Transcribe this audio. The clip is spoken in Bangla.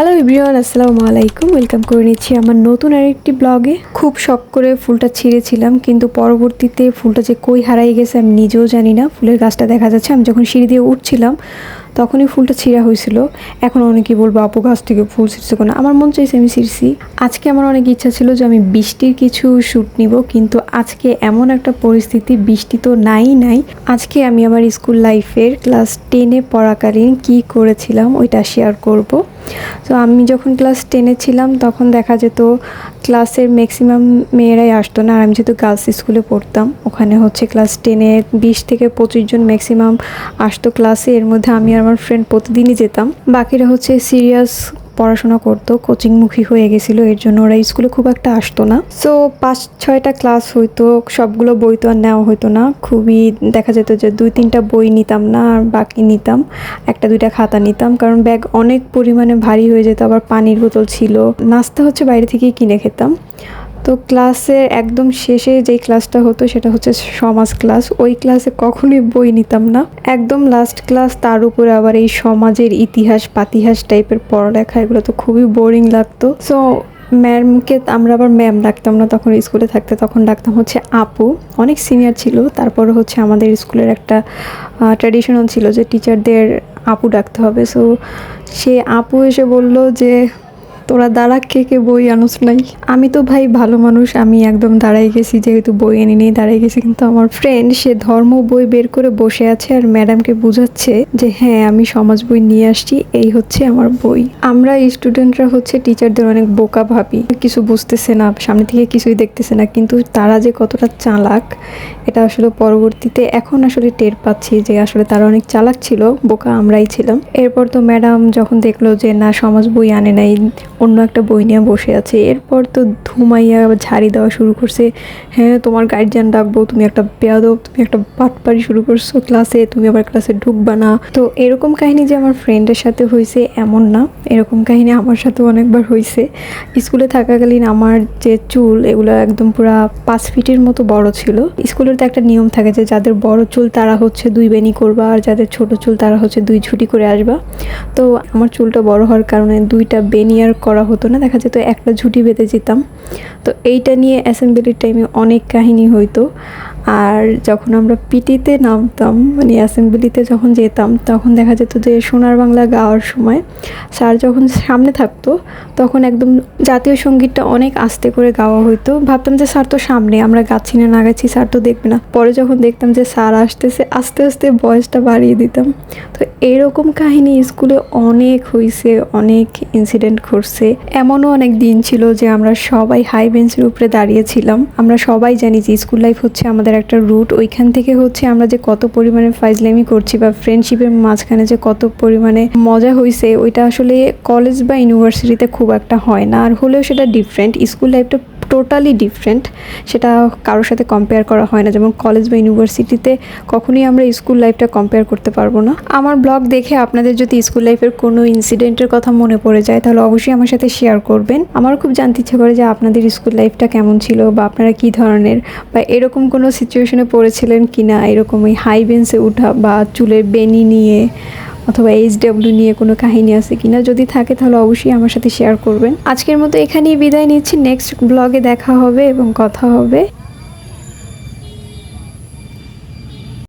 হ্যালো ইব্রিয়ান আসসালামু আলাইকুম ওয়েলকাম করে নিচ্ছি আমার নতুন আরেকটি ব্লগে। খুব শখ করে ফুলটা ছিঁড়েছিলাম, কিন্তু পরবর্তীতে ফুলটা যে কই হারাই গেছে আমি নিজেও জানি না। ফুলের গাছটা দেখা যাচ্ছে, আমি যখন সিঁড়ি দিয়ে উঠছিলাম তখনই ফুলটা ছিঁড়া হয়েছিল। এখন অনেকেই বলব, আপু গাছ থেকে ফুল ছিঁড়ছে কোনো? আমার মন চাইছে আমি ছিঁড়ছি। আজকে আমার অনেক ইচ্ছা ছিল যে আমি বৃষ্টির কিছু শ্যুট নিব, কিন্তু আজকে এমন একটা পরিস্থিতি, বৃষ্টি তো নাই নাই। আজকে আমি আমার স্কুল লাইফের ক্লাস টেনে পড়াকালীন কি করেছিলাম ওইটা শেয়ার করব। তো আমি যখন ক্লাস টেনে ছিলাম, তখন দেখা যেত ক্লাসের ম্যাক্সিমাম মেয়েরাই আসতো না। আর আমি যেহেতু গার্লস স্কুলে পড়তাম, ওখানে হচ্ছে ক্লাস টেনে বিশ থেকে পঁচিশ জন ম্যাক্সিমাম আসতো ক্লাসে এর মধ্যে আমি আর আমার ফ্রেন্ড প্রতিদিনই যেতাম। বাকিরা হচ্ছে সিরিয়াস পড়াশোনা করতো কোচিংমুখী হয়ে গেছিল, এর জন্য ওরা স্কুলে খুব একটা আসতো না। সো পাঁচ, ছয়টা ক্লাস হইতো, সবগুলো বই তো আর নেওয়া হতো না। খুবই দেখা যেত যে দুই, তিনটা বই নিতাম না, আর বাকি নিতাম। একটা, দুইটা খাতা নিতাম, কারণ ব্যাগ অনেক পরিমাণে ভারী হয়ে যেত, আবার পানির বোতল ছিল। নাস্তা হচ্ছে বাইরে থেকেই কিনে খেতাম। তো ক্লাসের একদম শেষে যেই ক্লাসটা হতো সেটা হচ্ছে সমাজ ক্লাস। ওই ক্লাসে কখনোই বই নিতাম না। একদম লাস্ট ক্লাস তার উপরে আবার এই সমাজের ইতিহাস, পাতিহাস টাইপের পড়ালেখা, এগুলো তো খুবই বোরিং লাগতো। সো ম্যামকে আমরা আবার ম্যাম ডাকতাম না তখন স্কুলে থাকতে, তখন ডাকতাম হচ্ছে আপু। অনেক সিনিয়র ছিল, তারপরে হচ্ছে আমাদের স্কুলের একটা ট্র্যাডিশনাল ছিল যে টিচারদের আপু ডাকতে হবে। সো সে আপু এসে বলল যে তোরা দাঁড়া, কে কে বই আনোস নাই? আমি তো ভাই ভালো মানুষ, আমি একদম দাঁড়াই গেছি, যেহেতু বই এনে নিয়ে দাঁড়াই গেছি, কিন্তু আমার ফ্রেন্ড সে ধর্ম বই বের করে বসে আছে আর ম্যাডামকে বুঝাচ্ছে যে হ্যাঁ আমি সমাজ বই নিয়ে আসছি, এই হচ্ছে আমার বই। আমরা স্টুডেন্টরা হচ্ছে টিচারদের অনেক বোকা ভাবি, কিছু বুঝতেছে না, সামনে থেকে কিছুই দেখতেছে না, কিন্তু তারা যে কতটা চালাক, এটা আসলে পরবর্তীতে এখন আসলে টের পাচ্ছি যে আসলে তারা অনেক চালাক ছিল, বোকা আমরাই ছিলাম। এরপর তো ম্যাডাম যখন দেখল যে না, সমাজ বই আনে নাই অন্য একটা বই নিয়ে বসে আছে। এরপর তো ধুমাইয়া ঝাড়ি দেওয়া শুরু করছে। হ্যাঁ তোমার গার্জিয়ান ডাকবো, তুমি একটা বেয়াদব, তুমি একটা পাটপাড়ি শুরু করছ ক্লাসে তুমি আবার ক্লাসে ঢুকবা না। তো এরকম কাহিনী যে আমার ফ্রেন্ডের সাথে হয়েছে এমন না। এরকম কাহিনী আমার সাথেও অনেকবার হয়েছে স্কুলে থাকাকালীন আমার যে চুল, এগুলো একদম পুরো পাঁচ ফিটের মতো বড় ছিল। স্কুলের তো একটা নিয়ম থাকে যে যাদের বড় চুল তারা হচ্ছে দুই বেনি করবা, আর যাদের ছোট চুল তারা হচ্ছে দুই ছুটি করে আসবা। তো আমার চুলটা বড় হওয়ার কারণে দুইটা বেনি আর করা হতো না, দেখা যেত একটা ঝুঁটি বেঁধে যেতাম। তো এইটা নিয়ে অ্যাসেম্বলির টাইমে অনেক কাহিনী হইতো। আর যখন আমরা পিটিতে নামতাম মানে অ্যাসেম্বলিতে যখন যেতাম, তখন দেখা যেত যে সোনার বাংলা গাওয়ার সময় স্যার যখন সামনে থাকতো, তখন একদম জাতীয় সঙ্গীতটা অনেক আস্তে করে গাওয়া হইতো। ভাবতাম যে স্যার তো সামনে, আমরা গাচ্ছি না না গাচ্ছি, স্যার তো দেখবে না। পরে যখন দেখতাম যে স্যার আসতেছে, আস্তে আস্তে বয়সটা বাড়িয়ে দিতাম। তো এরকম কাহিনী স্কুলে অনেক হয়েছে অনেক ইনসিডেন্ট ঘটছে। এমনও অনেক দিন ছিল যে আমরা সবাই হাই বেঞ্চের উপরে দাঁড়িয়েছিলাম। আমরা সবাই জানি যে স্কুল লাইফ হচ্ছে আমাদের একটা রুট ওইখান থেকে হচ্ছে আমরা যে কত পরিমাণে ফাইজলামি করছি বা ফ্রেন্ডশিপের মাঝখানে যে কত পরিমাণে মজা হয়েছে ওইটা আসলে কলেজ বা ইউনিভার্সিটিতে খুব একটা হয় না। আর হলেও সেটা ডিফারেন্ট স্কুল লাইফটা টোটালি ডিফারেন্ট সেটা কারোর সাথে কম্পেয়ার করা হয় না। যেমন কলেজ বা ইউনিভার্সিটিতে কখনোই আমরা স্কুল লাইফটা কম্পেয়ার করতে পারব না। আমার ব্লগ দেখে আপনাদের যদি স্কুল লাইফের কোনো ইনসিডেন্টের কথা মনে পড়ে যায়, তাহলে অবশ্যই আমার সাথে শেয়ার করবেন। আমার খুব জানতে ইচ্ছে করে যে আপনাদের স্কুল লাইফটা কেমন ছিল বা আপনারা কী ধরনের বা এরকম কোনো সিচুয়েশনে পড়েছিলেন কি না এরকম ওই হাই বেঞ্চে উঠা বা চুলের বেনি নিয়ে অথবা এইচ ডাব্লিউ নিয়ে কোনো কাহিনী আছে কিনা, যদি থাকে তাহলে অবশ্যই আমার সাথে শেয়ার করবেন। আজকের মতো এখানেই বিদায় নিচ্ছি। নেক্সট ব্লগে দেখা হবে এবং কথা হবে।